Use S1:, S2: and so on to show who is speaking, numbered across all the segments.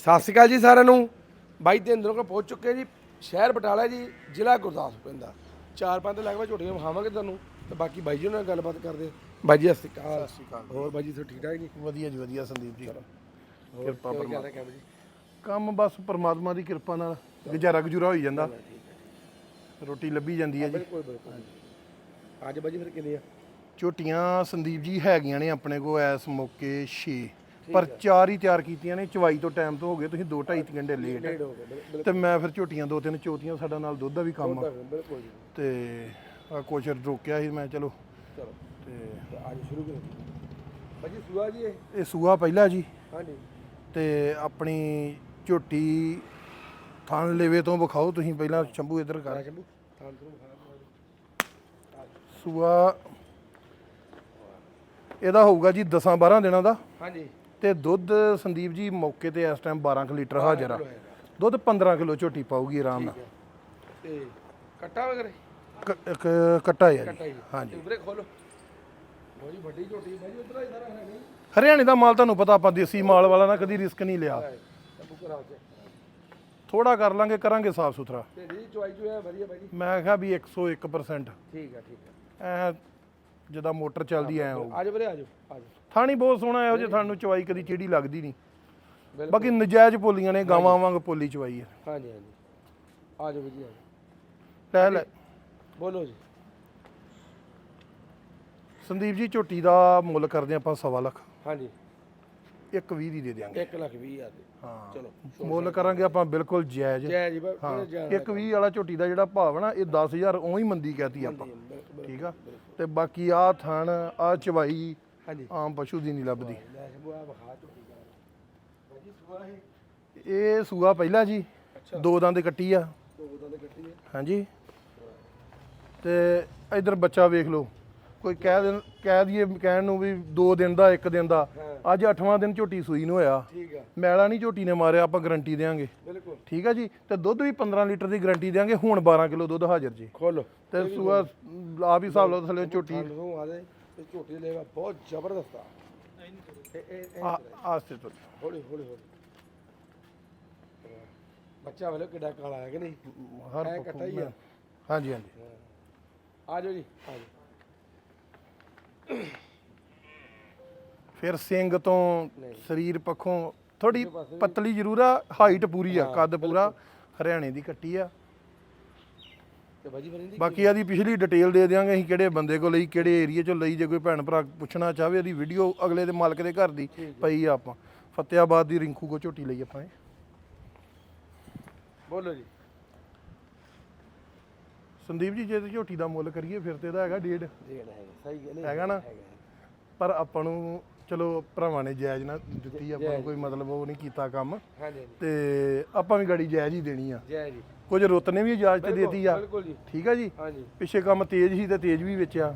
S1: ਸਤਿ ਸ਼੍ਰੀ ਅਕਾਲ ਜੀ ਸਾਰਿਆਂ ਨੂੰ। ਬਾਈ ਤਿੰਨ ਦਿਨ ਕੋਲ ਪਹੁੰਚ ਚੁੱਕੇ ਜੀ। ਸ਼ਹਿਰ ਬਟਾਲਾ ਜੀ ਜ਼ਿਲ੍ਹਾ ਗੁਰਦਾਸਪੁਰ ਪੈਂਦਾ ਚਾਰ ਪੰਜ ਲਗਭਗ ਝੋਟੀਆਂ ਵਿਖਾਵਾਂਗੇ ਤੁਹਾਨੂੰ। ਤੇ ਬਾਕੀ ਬਾਈ ਜੀ ਨਾਲ ਗੱਲਬਾਤ ਕਰਦੇ। ਬਾਈ ਜੀ ਸਤਿ ਸ਼੍ਰੀ ਅਕਾਲ।
S2: ਸਤਿ ਸ਼੍ਰੀ ਅਕਾਲ।
S1: ਹੋਰ ਬਾਈ ਜੀ ਤੁਸੀਂ ਠੀਕ ਠਾਕ ਜੀ?
S2: ਵਧੀਆ ਜੀ ਵਧੀਆ ਸੰਦੀਪ ਜੀ। ਕਿਰਪਾ
S1: ਰਿਹਾ ਕੰਮ
S2: ਬਸ ਪਰਮਾਤਮਾ ਦੀ ਕਿਰਪਾ ਨਾਲ ਗੁਜ਼ਾਰਾ ਗੁਜੂਰਾ ਹੋਈ ਜਾਂਦਾ। ਰੋਟੀ ਲੱਭੀ ਜਾਂਦੀ ਹੈ ਜੀ।
S1: ਬਿਲਕੁਲ ਬਿਲਕੁਲ ਅੱਜ ਬਾਈ ਜੀ ਫਿਰ ਕਿੰਨੇ ਆ?
S2: ਝੋਟੀਆਂ ਸੰਦੀਪ ਜੀ ਹੈਗੀਆਂ ਨੇ ਆਪਣੇ ਕੋਲ ਐਸ ਮੌਕੇ 6 ਪਰ ਚਾਰ ਹੀ ਤਿਆਰ ਕੀਤੀਆਂ ਨੇ ਚਵਾਈ ਤੋਂ ਟਾਈਮ ਤੋਂ ਹੋ ਗਏ ਤੁਸੀਂ 2 2.5 ਘੰਟੇ ਲੇਟ
S1: ਹੋ ਗਏ
S2: ਤੇ ਮੈਂ ਫਿਰ ਝੋਟੀਆਂ ਦੋ ਤਿੰਨ ਚੋਤੀਆਂ ਸਾਡਾ ਨਾਲ ਦੁੱਧ ਦਾ ਵੀ ਕੰਮ ਆ।
S1: ਬਿਲਕੁਲ
S2: ਤੇ ਆ ਕੁਛ ਰੋਕਿਆ ਸੀ ਮੈਂ ਚਲੋ।
S1: ਚਲੋ।
S2: ਤੇ
S1: ਅੱਜ ਸ਼ੁਰੂ ਕਰੀਏ ਬਾਈ ਜੀ ਸੁਆ ਜੀ ਇਹ?
S2: ਸੂਆ ਪਹਿਲਾ ਜੀ।
S1: ਹਾਂਜੀ।
S2: ਤੇ ਆਪਣੀ ਝੋਟੀ ਥਣ ਲੇਵੇ ਤੋਂ ਵਿਖਾਓ ਤੁਸੀਂ ਪਹਿਲਾਂ ਸ਼ੰਭੂ ਇੱਧਰ ਕਰ।
S1: ਸ਼ੰਭੂ। ਤੋਂ
S2: ਸੂਆ ਇਹਦਾ ਹੋਊਗਾ ਜੀ 10 12 ਦਿਨਾਂ ਦਾ।
S1: ਹਾਂਜੀ।
S2: ਤੇ ਦੁੱਧ ਸੰਦੀਪ ਜੀ ਮੌਕੇ ਤੇ ਇਸ ਟਾਈਮ 12 ਕੁ ਲੀਟਰ ਹਾਜ਼ਰ ਆ। ਦੁੱਧ 15 ਕਿਲੋ ਝੋਟੀ ਪਾਊਗੀ ਆਰਾਮ ਨਾਲ।
S1: ਤੇ ਕੱਟਾ ਵਗਰੇ?
S2: ਕੱਟਾ ਹੈ ਜੀ।
S1: ਹੀ
S2: ਹਾਂਜੀ।
S1: ਉਬਰੇ ਖੋਲੋ। ਹੀ ਵੱਡੀ ਝੋਟੀ ਭਾਈ ਉਧਰ ਇਧਰ ਹੈ ਨਹੀਂ
S2: ਹਰਿਆਣੇ ਦਾ ਮਾਲ ਤੁਹਾਨੂੰ ਪਤਾ ਆਪਾਂ ਦੇਸੀ ਮਾਲ ਵਾਲਾ ਨਾ ਕਦੀ ਰਿਸਕ ਨਹੀਂ ਲਿਆ। ਥੋੜਾ ਕਰ ਲਾਂਗੇ ਕਰਾਂਗੇ ਸਾਫ਼ ਸੁਥਰਾ।
S1: ਤੇ ਜੀ ਚੁਆਈ ਚੁਆ ਵਧੀਆ ਭਾਈ ਜੀ
S2: ਮੈਂ ਕਿਹਾ ਵੀ 101%
S1: ਠੀਕ ਆ ਠੀਕ
S2: ਐ ਜਦਾਂ ਮੋਟਰ ਚੱਲਦੀ ਐ
S1: ਆਜੋ ਵੀਰੇ ਆਜੋ ਆਜੋ
S2: ਥਾਣੀ ਬਹੁਤ ਸੋਹਣਾ ਇਹੋ ਜੇ ਤੁਹਾਨੂੰ ਚਵਾਈ ਕਦੀ ਚਿਹੜੀ ਲੱਗਦੀ ਨਹੀਂ।
S1: ਬਿਲਕੁਲ।
S2: ਬਾਕੀ ਨਜਾਇਜ਼ ਪੋਲੀਆਂ ਨੇ ਗਾਵਾਂ ਵਾਂਗ ਪੋਲੀ ਚਵਾਈ ਹੈ
S1: ਹਾਂਜੀ ਹਾਂਜੀ। ਆਜੋ ਵੀਰ ਜੀ ਆਜੋ
S2: ਲੈ ਲੈ।
S1: ਬੋਲੋ ਜੀ।
S2: ਸੰਦੀਪ ਜੀ ਝੋਟੀ ਦਾ ਮੁੱਲ ਕਰਦੇ ਆਪਾਂ ਸਵਾ ਲੱਖ।
S1: ਹਾਂਜੀ।
S2: ਇੱਕ 20 ਦੀ ਦੇ ਦਿਆਂਗੇ।
S1: 1 ਲੱਖ 20 ਹਜ਼ਾਰ ਦੇ।
S2: ਹਾਂ।
S1: ਚਲੋ
S2: ਮੁੱਲ ਕਰਾਂਗੇ ਆਪਾਂ ਬਿਲਕੁਲ ਜਾਇਜ਼।
S1: ਜੈ ਜੀ ਬਾ
S2: ਹਾਂ।
S1: ਜਾਨ
S2: ਇੱਕ 20 ਵਾਲਾ ਝੋਟੀ ਦਾ ਜਿਹੜਾ ਭਾਵ ਨਾ ਇਹ 10000 ਉਹੀ ਮੰਦੀ ਕਹਤੀ ਆਪਾਂ। ਠੀਕ ਆ? ਤੇ ਬਾਕੀ ਆ ਥਣ ਆ ਚਵਾਈ
S1: ਹਾਂਜੀ।
S2: ਆਮ ਪਸ਼ੂ ਦੀ ਨਹੀਂ ਲੱਭਦੀ।
S1: ਆ ਇਹ?
S2: ਸੂਆ ਪਹਿਲਾ ਜੀ ਦੋ ਦੰਦ ਕੱਟੀ ਆ।
S1: ਦੋ ਬੋਤਾਂ ਦੇ ਕੱਟੀ ਹੈ
S2: ਹਾਂਜੀ। ਤੇ ਇਧਰ ਬੱਚਾ ਵੇਖ ਲਓ। ਕੋਈ ਕਹਿ ਦੇ ਕਹਿ ਦਈਏ ਕਹਿਣ ਨੂੰ ਵੀ 2 ਦਿਨ ਦਾ 1 ਦਿਨ ਦਾ। ਅੱਜ 8ਵਾਂ ਦਿਨ ਝੋਟੀ ਸੂਈ ਨੂੰ ਹੋਇਆ।
S1: ਠੀਕ ਆ।
S2: ਮੈਲਾ ਨਹੀਂ ਝੋਟੀ ਨੇ ਮਾਰਿਆ ਆਪਾਂ ਗਰੰਟੀ ਦੇਾਂਗੇ
S1: ਬਿਲਕੁਲ।
S2: ਠੀਕ ਆ ਜੀ? ਤੇ ਦੁੱਧ ਵੀ 15 ਲੀਟਰ ਦੀ ਗਰੰਟੀ ਦੇਾਂਗੇ ਹੁਣ 12 ਕਿਲੋ ਦੁੱਧ ਹਾਜ਼ਰ ਜੀ।
S1: ਖੋਲੋ
S2: ਤੇ ਸੂਆ ਆ ਵੀ ਹਿਸਾਬ ਲਓ ਥੱਲੇ ਝੋਟੀ।
S1: ਤੇ ਝੋਟੀ ਲੈਵਾ ਬਹੁਤ ਜ਼ਬਰਦਸਤ ਆ।
S2: ਆ ਆਸਤੇ ਤੋਂ।
S1: ਹੌਲੀ ਹੌਲੀ ਹੌਲੀ। ਬੱਚਾ ਵੇਲੇ ਕਿੱਡਾ ਕਾਲਾ ਹੈ ਕਿ ਨਹੀਂ?
S2: ਹਰ
S1: ਕੱਟਾ ਹੀ ਆ।
S2: ਹਾਂਜੀ ਹਾਂਜੀ।
S1: ਆ ਜਾਓ ਜੀ ਆ ਜਾਓ।
S2: ਫਿਰ ਸਿੰਘ ਤੋਂ ਸਰੀਰ ਪੱਖੋਂ ਥੋੜੀ ਪਤਲੀ ਜ਼ਰੂਰ ਆ ਹਾਈਟ ਪੂਰੀ ਆ ਕੱਦ ਪੂਰਾ ਹਰਿਆਣੇ ਦੀ ਕੱਟੀ ਆ।
S1: ਤੇ ਬਾਜੀ
S2: ਬਾਕੀ ਆਦੀ ਪਿਛਲੀ ਡਿਟੇਲ ਦੇ ਦਿਆਂਗੇ ਅਸੀਂ ਕਿਹੜੇ ਬੰਦੇ ਕੋਲ ਲਈ ਕਿਹੜੇ ਏਰੀਆ ਚੋਂ ਲਈ ਜੇ ਕੋਈ ਭੈਣ ਭਰਾ ਪੁੱਛਣਾ ਚਾਹਵੇ ਉਹਦੀ ਵੀਡੀਓ ਅਗਲੇ ਦੇ ਮਾਲਕ ਦੇ ਘਰ ਦੀ ਪਈ ਆ ਆਪਾਂ। ਫਤਿਆਬਾਦ ਦੀ ਰਿੰਕੂ ਕੋ ਝੋਟੀ ਲਈ ਆਪਾਂ ਇਹ।
S1: ਬੋਲੋ ਜੀ।
S2: ਸੰਦੀਪ ਜੀ ਜੇ ਝੋਟੀ ਦਾ ਮੁੱਲ ਕਰੀਏ ਫਿਰ ਤੇ ਇਹਦਾ ਹੈਗਾ ਡੇਢ।
S1: ਹੈਗਾ ਸਹੀ ਹੈ। ਨਹੀਂ
S2: ਹੈਗਾ ਨਾ ਪਰ ਆਪਾਂ ਨੂੰ ਚਲੋ ਭਰਾਵਾਂ ਨੇ ਜਾਇਜ਼ ਨਾ ਦਿੱਤੀ ਆਪਾਂ ਨੂੰ ਕੋਈ ਮਤਲਬ ਉਹ ਨਹੀਂ ਕੀਤਾ ਕੰਮ। ਤੇ ਆਪਾਂ ਵੀ ਗਾੜੀ ਜਾਇਜ਼ ਹੀ ਦੇਣੀ ਆ। ਕੁਝ ਰੁੱਤ ਨੇ ਵੀ ਇਜਾਜ਼ਤ ਦੇਤੀ ਆ।
S1: ਬਿਲਕੁਲ ਜੀ।
S2: ਠੀਕ ਆ ਜੀ? ਪਿੱਛੇ ਕੰਮ ਤੇਜ਼ ਸੀ ਤੇ ਤੇਜ਼ ਵੀ ਵਿੱਚ ਆ।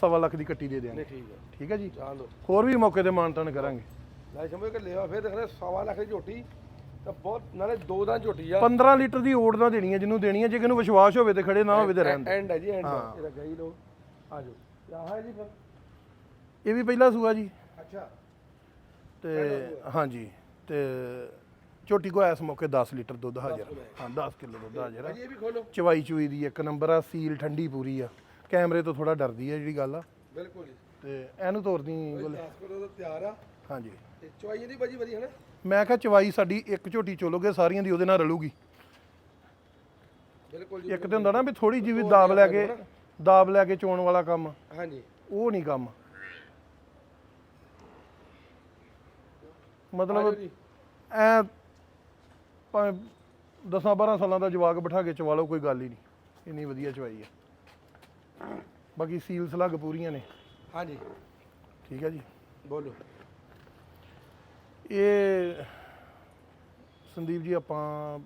S2: ਸਵਾ ਲੱਖ ਦੀ ਕੱਟੀ ਦੇ
S1: ਨਹੀਂ ਠੀਕ ਹੈ
S2: ਜੀ? ਹੋਰ ਵੀ ਮੌਕੇ ਤੇ ਮਾਨਤਾਨ ਕਰਾਂਗੇ।
S1: ਲੈ ਸਮਝ ਕੇ ਲਿਆ ਫਿਰ ਦੇਖਣਾ ਸਵਾ ਲੱਖ ਦੀ ਝੋਟੀ। ਤਾਂ ਬਹੁਤ ਨਾਲੇ ਦੋ ਦਾ ਝੋਟੀ ਆ।
S2: 15 ਲੀਟਰ ਦੀ ਓੜ ਨਾ ਦੇਣੀ ਹੈ ਜਿਹਨੂੰ ਦੇਣੀ ਹੈ ਜੇ ਕਿਹਨੂੰ ਵਿਸ਼ਵਾਸ ਹੋਵੇ ਤੇ ਖੜੇ ਨਾ ਹੋਵੇ ਤੇ ਰਹਿਣ ਦੇ
S1: ਐਂਡ ਹੈ ਜੀ ਐਂਡ
S2: ਹਾਂ।
S1: ਇਹਦਾ ਗਈ ਲੋ ਆ ਜਾਓ। ਕਿਆ ਹੈ ਜੀ ਫਿਰ।
S2: ਇਹ ਵੀ ਪਹਿਲਾ ਸੂਆ ਜੀ।
S1: ਅੱਛਾ।
S2: ਤੇ ਹਾਂਜੀ ਤੇ ਝੋਟੀ ਕੋ ਇਸ ਮੌਕੇ 10 ਲੀਟਰ ਦੁੱਧ ਹਾਜ਼ਰ ਹਾਂ 10 ਕਿਲੋ ਦੁੱਧ ਹਾਜ਼ਰ ਆ।
S1: ਭਾਜੀ ਇਹ ਵੀ ਖੋਲੋ।
S2: ਚਵਾਈ ਚੂਈ ਦੀ ਇੱਕ ਨੰਬਰ ਆ ਸੀਲ ਠੰਡੀ ਪੂਰੀ ਆ। ਕੈਮਰੇ ਤੋਂ ਥੋੜਾ ਡਰਦੀ ਆ ਜਿਹੜੀ ਗੱਲ ਆ।
S1: ਬਿਲਕੁਲ ਜੀ।
S2: ਤੇ ਇਹਨੂੰ ਤੋਰਦੀ ਗੋਲੇ
S1: 10 ਕਿਲੋ ਦਾ ਤਿਆਰ ਆ।
S2: ਹਾਂਜੀ।
S1: ਤੇ ਚੁਆਈ ਇਹਦੀ ਭਾਜੀ ਵਧੀਆ ਹੈ ਨਾ
S2: ਮੈਂ ਕਿਹਾ ਚਵਾਈ ਸਾਡੀ ਇੱਕ ਝੋਟੀ ਚੋਲੋਗੇ ਸਾਰੀਆਂ ਦੀ ਉਹਦੇ ਨਾਲ ਰਲੂਗੀ।
S1: ਬਿਲਕੁਲ ਜੀ
S2: ਇੱਕ ਤੇ ਹੁੰਦਾ ਨਾ ਵੀ ਥੋੜੀ ਜਿਹੀ ਵੀ ਦਾਬ ਲੈ ਕੇ ਦਾਬ ਲੈ ਕੇ ਚੋਣ ਵਾਲਾ ਕੰਮ।
S1: ਹਾਂਜੀ।
S2: ਉਹ ਨਹੀਂ ਕੰਮ। ਮਤਲਬ ਐ ਭਾਵੇਂ 10 12 ਸਾਲਾਂ ਦਾ ਜਵਾਕ ਬਿਠਾ ਕੇ ਚਵਾ ਲਓ ਕੋਈ ਗੱਲ ਹੀ ਨਹੀਂ। ਇੰਨੀ ਵਧੀਆ ਚਵਾਈ ਹੈ ਬਾਕੀ ਸੀਲ ਸਲੱਗ ਪੂਰੀਆਂ ਨੇ।
S1: ਹਾਂਜੀ।
S2: ਠੀਕ ਹੈ ਜੀ।
S1: ਬੋਲੋ।
S2: ਇਹ ਸੰਦੀਪ ਜੀ ਆਪਾਂ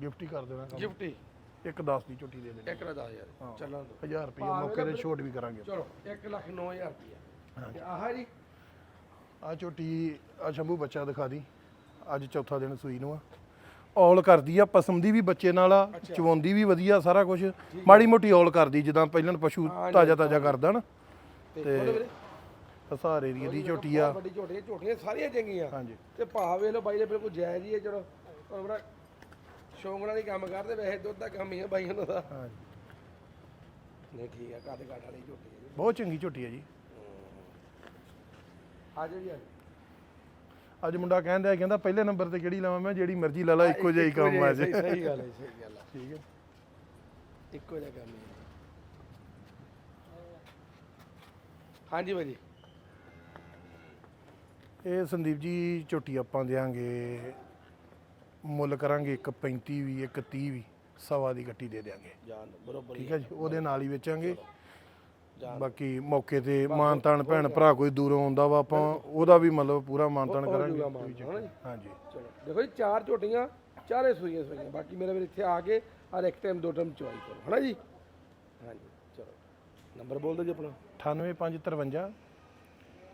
S2: ਗਿਫਟ ਹੀ ਕਰ ਦੇਣਾ ਕੰਮ।
S1: ਗਿਫਟੀ
S2: ਇੱਕ 10 ਦੀ ਝੋਟੀ ਦੇ ਦੇਣੀ।
S1: 1 ਲੱਖ 10000 ਚੱਲਾਂ ਦੋ
S2: 1000 ਰੁਪਏ ਮੌਕੇ ਤੇ ਛੋਟ ਵੀ ਕਰਾਂਗੇ।
S1: ਚਲੋ 1 ਲੱਖ 9000 ਰੁਪਇਆ ਤੇ ਆਹ ਜੀ।
S2: ਆ ਝੋਟੀ ਆ ਸ਼ੰਭੂ ਬੱਚਾ ਦਿਖਾ ਦੀ। ਅੱਜ ਚੌਥਾ ਦਿਨ ਸੂਈ ਨੂੰ ਆ। ਔਲ ਕਰਦੀ ਆ ਪਸਮ ਦੀ ਵੀ ਬੱਚੇ ਨਾਲ ਆ ਚਵਾਉਂਦੀ ਵੀ ਵਧੀਆ ਸਾਰਾ ਕੁਝ ਮਾੜੀ ਮੋਟੀ ਔਲ ਕਰਦੀ ਜਿੱਦਾਂ ਪਹਿਲਾਂ ਪਸ਼ੂ ਤਾਜ਼ਾ ਤਾਜ਼ਾ ਕਰਦਾ ਨਾ
S1: ਤੇ
S2: ਹਸਾਰ ਏਰੀਆ ਦੀ ਝੋਟੀ ਆ।
S1: ਵੱਡੀ ਝੋਟੀਆਂ ਝੋਟੀਆਂ ਸਾਰੀਆਂ ਚੰਗੀਆਂ।
S2: ਹਾਂਜੀ।
S1: ਤੇ ਭਾਅ ਵੇਖ ਲਓ ਬਾਈ ਦੇ ਬਿਲਕੁਲ ਜਾਇਜ਼ ਹੀ ਹੈ ਚਲੋ ਤੁਹਾਨੂੰ ਪਤਾ ਸ਼ੌਂਕ ਨਾਲ ਹੀ ਕੰਮ ਕਰਦੇ ਵੈਸੇ ਦੁੱਧ ਦਾ ਕੰਮ ਹੀ ਹੈ ਬਾਈ ਉਹਨਾਂ ਦਾ।
S2: ਹਾਂਜੀ।
S1: ਨਹੀਂ ਠੀਕ ਹੈ ਕੱਦ ਵਾਲੀ ਝੋਟੀ ਹੈ ਜੀ।
S2: ਬਹੁਤ ਚੰਗੀ ਝੋਟੀ ਆ ਜੀ।
S1: ਆ ਜਾਓ ਜੀ ਆ ਜਾਓ।
S2: ਅੱਜ ਮੁੰਡਾ ਕਹਿੰਦਾ ਕਹਿੰਦਾ ਪਹਿਲੇ ਨੰਬਰ ਤੇ ਕਿਹੜੀ ਲਾਵਾਂ ਮੈਂ ਜਿਹੜੀ ਮਰਜ਼ੀ ਲਾ ਲਾ ਇੱਕੋ ਜਿਹਾ ਹੀ ਕੰਮ ਆ ਜੇ।
S1: ਸਹੀ ਸਹੀ ਗੱਲ ਹੈ ਸਹੀ ਗੱਲ ਹੈ
S2: ਠੀਕ ਹੈ।
S1: ਇੱਕੋ ਜਿਹਾ ਕੰਮ ਹੈ ਹਾਂਜੀ ਭਾਜੀ
S2: ਇਹ ਸੰਦੀਪ ਜੀ ਝੋਟੀ ਆਪਾਂ ਦੇਾਂਗੇ ਮੁੱਲ ਕਰਾਂਗੇ ਇੱਕ 35 ਵੀ ਇੱਕ 30 ਵੀ ਸਵਾ ਦੀ ਗੱਟੀ ਦੇ ਦੇਾਂਗੇ
S1: ਜਾਨ ਬਰੋਬਰ
S2: ਠੀਕ ਹੈ ਜੀ ਉਹਦੇ ਨਾਲ ਹੀ ਵੇਚਾਂਗੇ। ਬਾਕੀ ਮੌਕੇ ਤੇ ਮਾਨਤਾਨ ਭੈਣ ਭਰਾ ਕੋਈ ਦੂਰੋਂ ਆਉਂਦਾ ਵਾ ਆਪਾਂ ਉਹਦਾ ਵੀ ਮਤਲਬ ਪੂਰਾ ਮਾਨਤਾਨ ਕਰਾਂਗੇ। ਹਾਂਜੀ।
S1: ਚਲੋ। ਦੇਖੋ ਜੀ ਚਾਰ ਝੋਟੀਆਂ ਚਾਰੇ ਸੂਈਆਂ ਸੂਈਆਂ। ਬਾਕੀ ਮੇਰੇ ਵੀਰ ਇੱਥੇ ਆ ਕੇ ਹਰ ਇੱਕ ਟਾਈਮ ਦੋ ਟਾਈਮ ਚਵਾਈ ਕਰੋ ਹਨਾ ਜੀ? ਹਾਂਜੀ ਚਲੋ। ਨੰਬਰ ਬੋਲ ਦਿਓ ਜੀ ਆਪਣਾ।
S2: 98553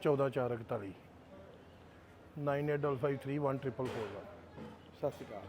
S2: 14441 9855314441
S1: ਸਤਿ ਸ਼੍ਰੀ ਅਕਾਲ